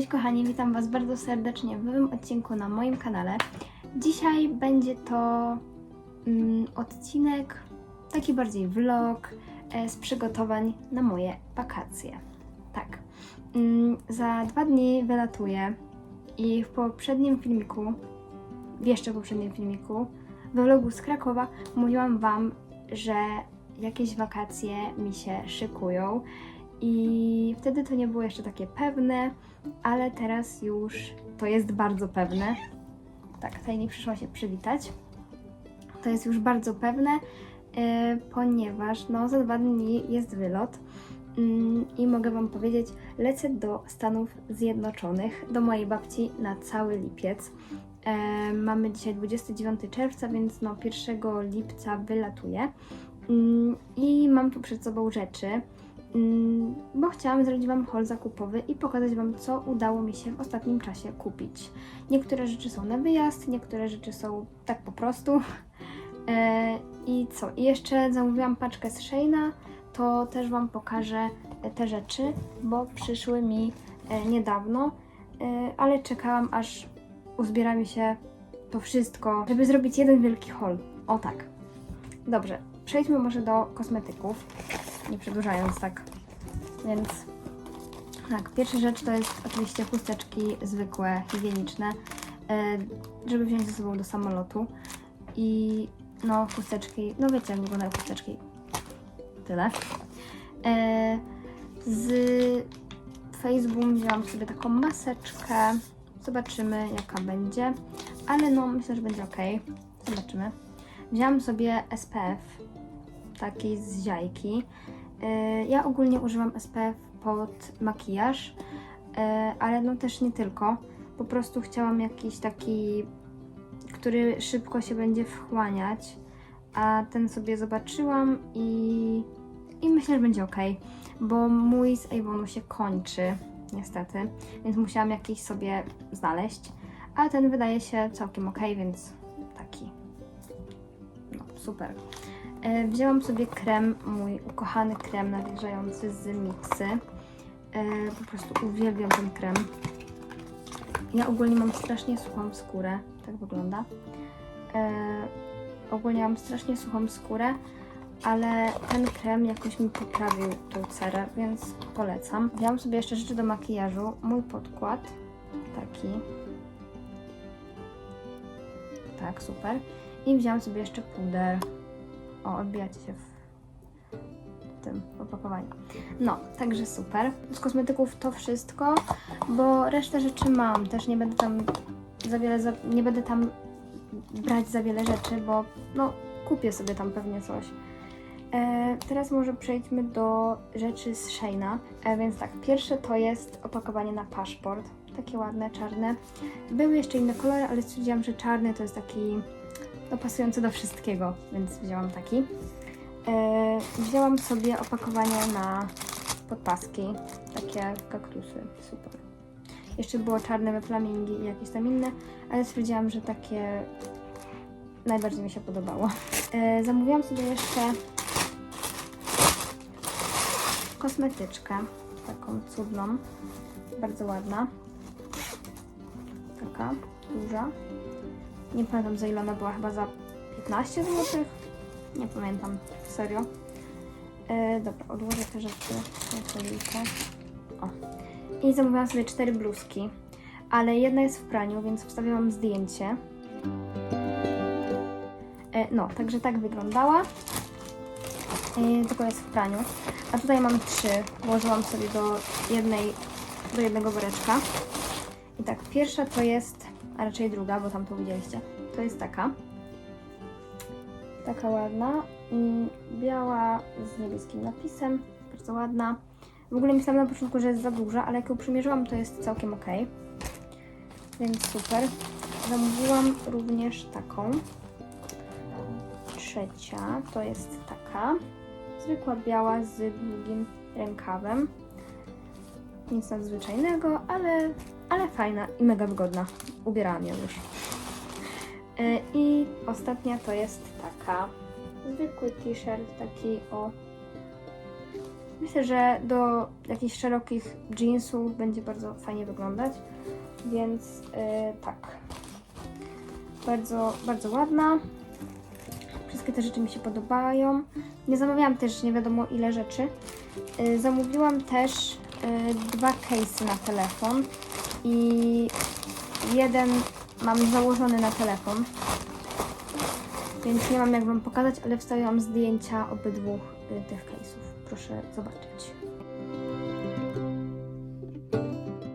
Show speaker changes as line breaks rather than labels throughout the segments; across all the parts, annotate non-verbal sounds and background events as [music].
Cześć kochani, witam Was bardzo serdecznie w nowym odcinku na moim kanale. Dzisiaj będzie to mm, odcinek, taki bardziej vlog e, z przygotowań na moje wakacje. Tak, mm, za dwa dni wylatuję i w poprzednim filmiku, w jeszcze poprzednim filmiku, we vlogu z Krakowa mówiłam Wam, że jakieś wakacje mi się szykują i wtedy to nie było jeszcze takie pewne, ale teraz już to jest bardzo pewne. Tak, tutaj mi przyszło się przywitać. To jest już bardzo pewne, e, ponieważ no, za dwa dni jest wylot mm, i mogę Wam powiedzieć, lecę do Stanów Zjednoczonych, do mojej babci na cały lipiec. E, mamy dzisiaj 29 czerwca, więc no 1 lipca wylatuję. Mm, I mam tu przed sobą rzeczy, bo chciałam zrobić Wam haul zakupowy i pokazać Wam, co udało mi się w ostatnim czasie kupić. Niektóre rzeczy są na wyjazd, niektóre rzeczy są tak po prostu. E, I co? I jeszcze zamówiłam paczkę z Sheina, to też Wam pokażę te rzeczy, bo przyszły mi e, niedawno, e, ale czekałam aż uzbiera mi się to wszystko, żeby zrobić jeden wielki haul. O tak. Dobrze, przejdźmy może do kosmetyków, nie przedłużając tak. Więc tak, pierwsza rzecz to jest oczywiście chusteczki zwykłe, higieniczne, e, żeby wziąć ze sobą do samolotu. I no, chusteczki, no wiecie jak wyglądają chusteczki. Tyle. E, z Facebooku wzięłam sobie taką maseczkę. Zobaczymy jaka będzie. Ale no, myślę, że będzie ok. Zobaczymy. Wzięłam sobie SPF, taki z ziajki. Yy, Ja ogólnie używam SPF pod makijaż, yy, ale no też nie tylko. Po prostu chciałam jakiś taki, który szybko się będzie wchłaniać, a ten sobie zobaczyłam i, i myślę, że będzie ok, bo mój z Avonu się kończy, niestety, więc musiałam jakiś sobie znaleźć, a ten wydaje się całkiem ok, więc taki no, super. E, wzięłam sobie krem, mój ukochany krem nawilżający z Mixy. E, po prostu uwielbiam ten krem. Ja ogólnie mam strasznie suchą skórę, tak wygląda. E, ogólnie mam strasznie suchą skórę, ale ten krem jakoś mi poprawił tą cerę, więc polecam. Wzięłam sobie jeszcze rzeczy do makijażu. Mój podkład, taki. Tak, super. I wzięłam sobie jeszcze puder. O, odbijacie się w tym opakowaniu. No, także super. Z kosmetyków to wszystko, bo resztę rzeczy mam. Też nie będę tam za wiele, za, nie będę tam brać za wiele rzeczy, bo no, kupię sobie tam pewnie coś. E, teraz może przejdźmy do rzeczy z Sheina. E, więc tak, pierwsze to jest opakowanie na paszport. Takie ładne, czarne. Były jeszcze inne kolory, ale stwierdziłam, że czarny to jest taki no, pasujący do wszystkiego, więc wzięłam taki. E, wzięłam sobie opakowanie na podpaski, takie kaktusy, super. Jeszcze było czarne flamingi i jakieś tam inne, ale stwierdziłam, że takie najbardziej mi się podobało. E, zamówiłam sobie jeszcze kosmetyczkę, taką cudną, bardzo ładna. Taka duża. Nie pamiętam za ile ona była, chyba za 15 zł. Nie pamiętam, serio. E, dobra, odłożę te rzeczy na policzkę. O. I zamówiłam sobie cztery bluzki, ale jedna jest w praniu, więc wstawiłam zdjęcie. E, no, także tak wyglądała. E, tylko jest w praniu. A tutaj mam trzy. Włożyłam sobie do jednej, do jednego woreczka. I tak, pierwsza to jest, a raczej druga, bo tam to widzieliście. To jest taka. Taka ładna. mm, Biała z niebieskim napisem. Bardzo ładna. W ogóle myślałam na początku, że jest za duża, ale jak ją przymierzyłam, to jest całkiem ok. Więc super. Zamówiłam również taką. Trzecia to jest taka. Zwykła biała z długim rękawem. Nic nadzwyczajnego, ale, ale fajna i mega wygodna. Ubierałam ją już. E, I ostatnia to jest taka zwykły t-shirt, taki o Myślę, że do jakichś szerokich jeansów będzie bardzo fajnie wyglądać, więc y, tak. Bardzo, bardzo ładna. Wszystkie te rzeczy mi się podobają. Nie zamawiałam też nie wiadomo ile rzeczy. Y, Zamówiłam też dwa case'y na telefon i jeden mam założony na telefon, więc nie mam jak Wam pokazać, ale wstawiłam zdjęcia obydwu y, tych case'ów. Proszę zobaczyć.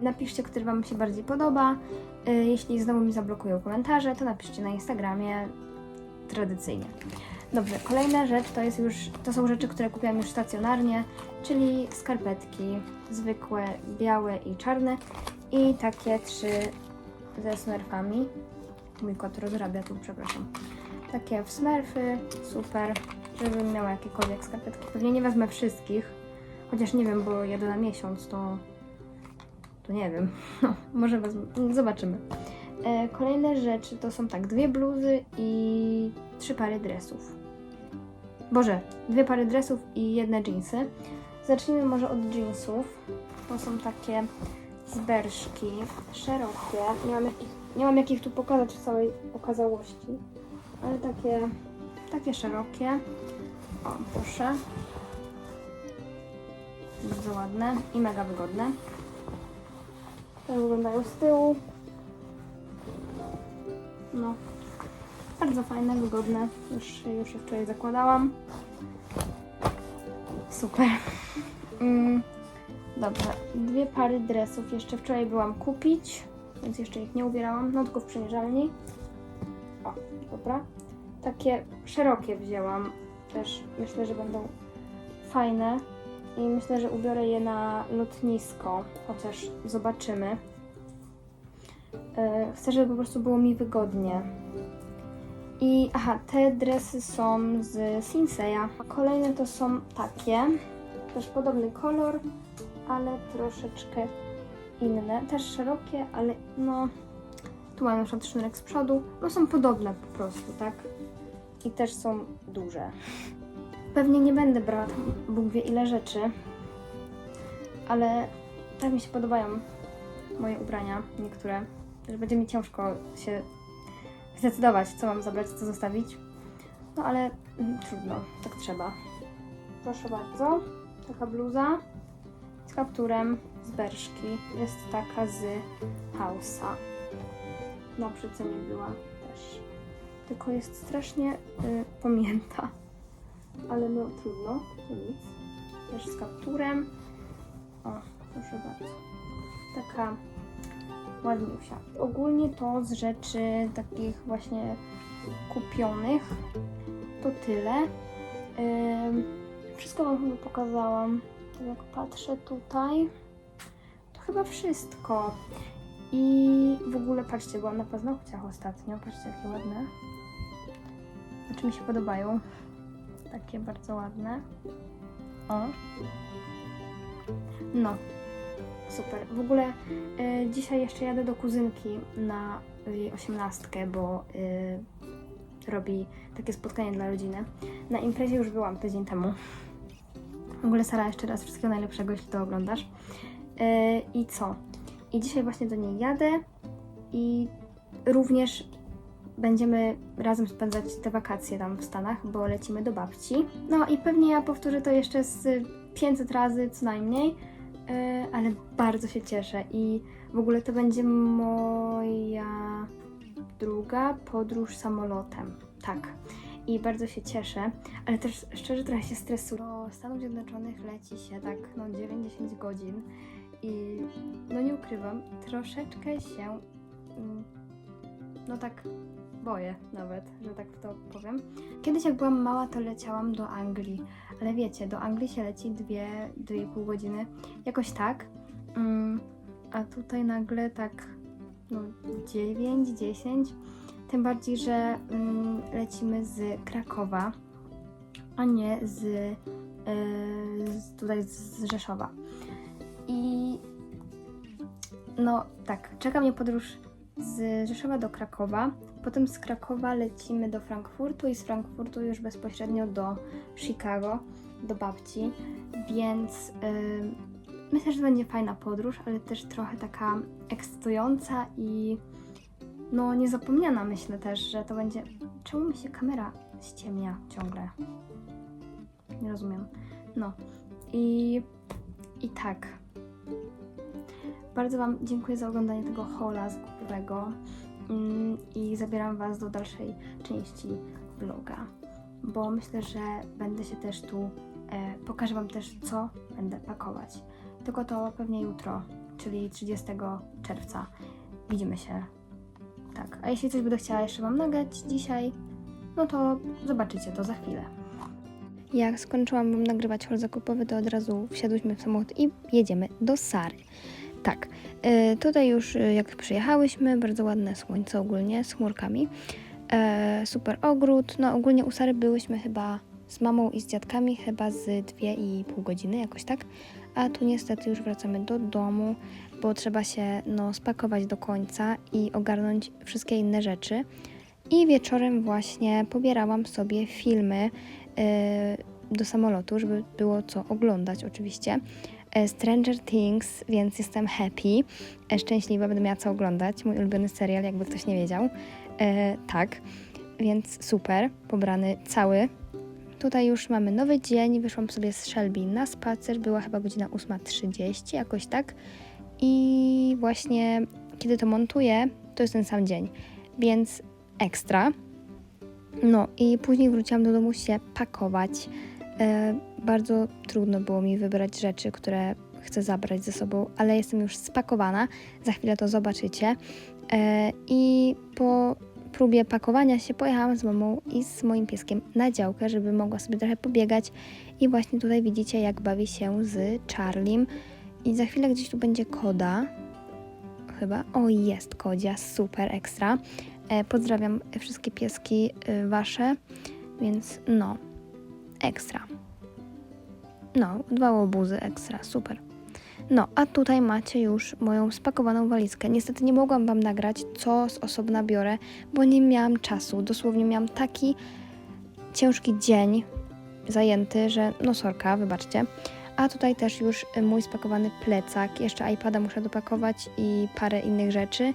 Napiszcie, który Wam się bardziej podoba. Y, Jeśli znowu mi zablokują komentarze, to napiszcie na Instagramie tradycyjnie. Dobrze, kolejna rzecz to jest już, to są rzeczy, które kupiłam już stacjonarnie, czyli skarpetki zwykłe, białe i czarne i takie trzy ze smurfami. Mój kot rozrabia tu, przepraszam. Takie w smurfy, super, żebym miała jakiekolwiek skarpetki. Pewnie nie wezmę wszystkich, chociaż nie wiem, bo jadę na miesiąc, to to nie wiem. [laughs] No, może wezmę, zobaczymy. E, kolejne rzeczy to są tak, dwie bluzy i trzy pary dresów. Boże, dwie pary dresów i jedne jeansy. Zacznijmy może od jeansów. To są takie zberszki, szerokie. Nie mam, jakich, nie mam jakich tu pokazać w całej okazałości, ale takie, takie szerokie. O, proszę. Bardzo ładne i mega wygodne. Tak wyglądają z tyłu. No, bardzo fajne, wygodne. Już, już je wczoraj zakładałam. Super. [laughs] Mm, dobrze, dwie pary dresów jeszcze wczoraj byłam kupić, więc jeszcze ich nie ubierałam, no tylko w przymierzalni. O, dobra. Takie szerokie wzięłam. Też myślę, że będą fajne. I myślę, że ubiorę je na lotnisko, chociaż zobaczymy. Yy, Chcę, żeby po prostu było mi wygodnie. I aha, te dresy są z Sinseya. Kolejne to są takie, też podobny kolor, ale troszeczkę inne. Też szerokie, ale no, tu mają na sznurek z przodu. No są podobne po prostu, tak? I też są duże. Pewnie nie będę brała tam Bóg wie ile rzeczy, ale tak mi się podobają moje ubrania, niektóre, że będzie mi ciężko się zdecydować, co mam zabrać, co zostawić. No ale mm, trudno, tak trzeba. Proszę bardzo, taka bluza kapturem z berszki. Jest taka z Hausa. Na przecenie była też. Tylko jest strasznie y, pomięta. Ale no trudno, to nic. Też z kapturem. O, proszę bardzo. Taka ładniusia. Ogólnie to z rzeczy takich właśnie kupionych to tyle. Ym, wszystko Wam chyba pokazałam. Jak patrzę tutaj, to chyba wszystko. I w ogóle patrzcie, byłam na paznokciach ostatnio. Patrzcie, jakie ładne. Znaczy mi się podobają. Takie bardzo ładne. O. No, Super. W ogóle y, dzisiaj jeszcze jadę do kuzynki na jej osiemnastkę, bo y, robi takie spotkanie dla rodziny. Na imprezie już byłam tydzień temu. W ogóle Sara, jeszcze raz wszystkiego najlepszego, jeśli to oglądasz. Y, I co? I dzisiaj właśnie do niej jadę i również będziemy razem spędzać te wakacje tam w Stanach, bo lecimy do babci. No i pewnie ja powtórzę to jeszcze z 500 razy co najmniej. E, ale bardzo się cieszę i w ogóle to będzie moja druga podróż samolotem. Tak. I bardzo się cieszę, ale też szczerze trochę się stresuję. Do Stanów Zjednoczonych leci się tak no 9-10 godzin i no nie ukrywam, troszeczkę się mm, no tak boję nawet, że tak to powiem. Kiedyś jak byłam mała, to leciałam do Anglii, ale wiecie, do Anglii się leci 2-2,5 godziny, jakoś tak. Mm, a tutaj nagle tak no 9-10, tym bardziej, że mm, lecimy z Krakowa, a nie z, yy, z tutaj z Rzeszowa. I no tak, czeka mnie podróż z Rzeszowa do Krakowa. Potem z Krakowa lecimy do Frankfurtu i z Frankfurtu już bezpośrednio do Chicago, do babci. więc ym, myślę, że będzie fajna podróż, ale też trochę taka ekscytująca i no niezapomniana myślę też, że to będzie... Czemu mi się kamera ściemnia ciągle? Nie rozumiem. No i, i tak. Bardzo Wam dziękuję za oglądanie tego hola zgubowego mm, i zabieram Was do dalszej części vloga, bo myślę, że będę się też tu, e, pokażę Wam też co będę pakować. Tylko to pewnie jutro, czyli 30 czerwca. Widzimy się. Tak, a jeśli coś będę chciała jeszcze Wam nagrać dzisiaj, no to zobaczycie to za chwilę. Jak skończyłam Wam nagrywać hol zakupowy, to od razu wsiadłyśmy w samochód i jedziemy do Sary. Tak, y, tutaj już y, jak przyjechałyśmy, bardzo ładne słońce ogólnie, z chmurkami. E, super ogród, no ogólnie u Sary byłyśmy chyba z mamą i z dziadkami chyba z 2,5 godziny, jakoś tak. A tu niestety już wracamy do domu, bo trzeba się no, spakować do końca i ogarnąć wszystkie inne rzeczy. I wieczorem właśnie pobierałam sobie filmy e, do samolotu, żeby było co oglądać oczywiście. E, Stranger Things, więc jestem happy, e, szczęśliwa, będę miała co oglądać. Mój ulubiony serial, jakby ktoś nie wiedział. E, tak, więc super, pobrany cały. Tutaj już mamy nowy dzień, wyszłam sobie z Shelby na spacer, była chyba godzina 8.30, jakoś tak. I właśnie kiedy to montuję, to jest ten sam dzień, więc ekstra. No i później wróciłam do domu się pakować. E, bardzo trudno było mi wybrać rzeczy, które chcę zabrać ze sobą, ale jestem już spakowana. Za chwilę to zobaczycie. E, I po próbie pakowania się pojechałam z mamą i z moim pieskiem na działkę, żeby mogła sobie trochę pobiegać. I właśnie tutaj widzicie, jak bawi się z Charlim. I za chwilę gdzieś tu będzie koda. Chyba. O, jest kodzia, super ekstra. E, pozdrawiam wszystkie pieski y, wasze, więc no, ekstra. No, dwa łobuzy ekstra, super. No, a tutaj macie już moją spakowaną walizkę. Niestety nie mogłam Wam nagrać, co z osobna biorę, bo nie miałam czasu. Dosłownie miałam taki ciężki dzień zajęty, że no sorka, wybaczcie. A tutaj też już y, mój spakowany plecak, jeszcze iPada muszę dopakować i parę innych rzeczy,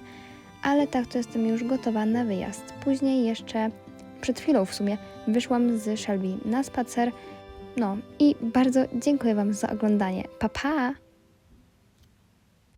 ale tak to jestem już gotowa na wyjazd. Później jeszcze, przed chwilą w sumie, wyszłam z Shelby na spacer. No i bardzo dziękuję Wam za oglądanie. Pa pa!